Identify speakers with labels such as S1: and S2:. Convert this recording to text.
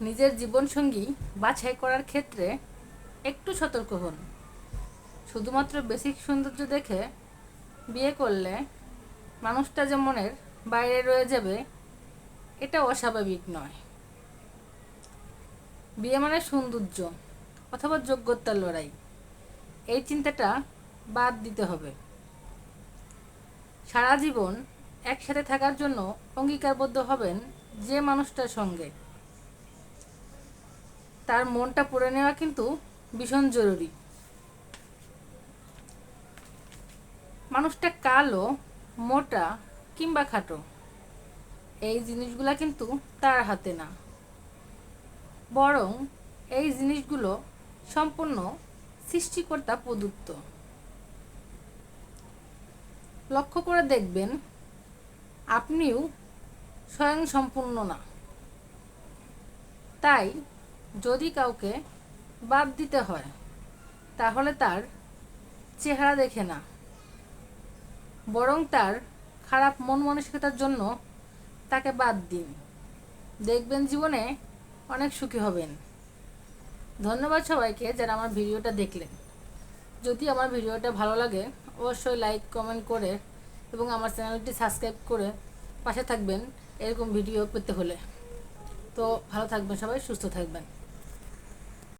S1: নিজের জীবনসঙ্গী বাছাই করার ক্ষেত্রে একটু সতর্ক হন। শুধুমাত্র বেসিক সৌন্দর্য দেখে বিয়ে করলে মানুষটা যে মনের বাইরে রয়ে যাবে, এটা অস্বাভাবিক নয়। বিয়ে মানে সৌন্দর্য অথবা যোগ্যতার লড়াই। এই চিন্তাটা বাদ দিতে হবে। সারা জীবন একসাথে থাকার জন্য অঙ্গীকারবদ্ধ হবেন যে মানুষটার সঙ্গে। তার মনটা পড়ে নেওয়া কিন্তু ভীষণ জরুরি। মানুষটা কালো, মোটা কিংবা খাটো, এই জিনিসগুলা কিন্তু তার হাতে না। বরং এই জিনিসগুলো সম্পূর্ণ সৃষ্টিকর্তা প্রদত্ত। লক্ষ্য করে দেখবেন, আপনিও স্বয়ং সম্পূর্ণ না। তাই যদি কাউকে বাদ দিতে হয়, তাহলে তার চেহারা দেখে না। বরং তার খারাপ মন মানসিকতার জন্য তাকে বাদ দিন। দেখবেন জীবনে অনেক সুখী হবেন। ধন্যবাদ সবাইকে যারা আমার ভিডিওটা দেখলেন। যদি আমার ভিডিওটা ভালো লাগে, অবশ্যই লাইক, কমেন্ট করে এবং আমার চ্যানেলটি সাবস্ক্রাইব করে পাশে থাকবেন এরকম ভিডিও পেতে হলে। তো ভালো থাকবেন সবাই, সুস্থ থাকবেন।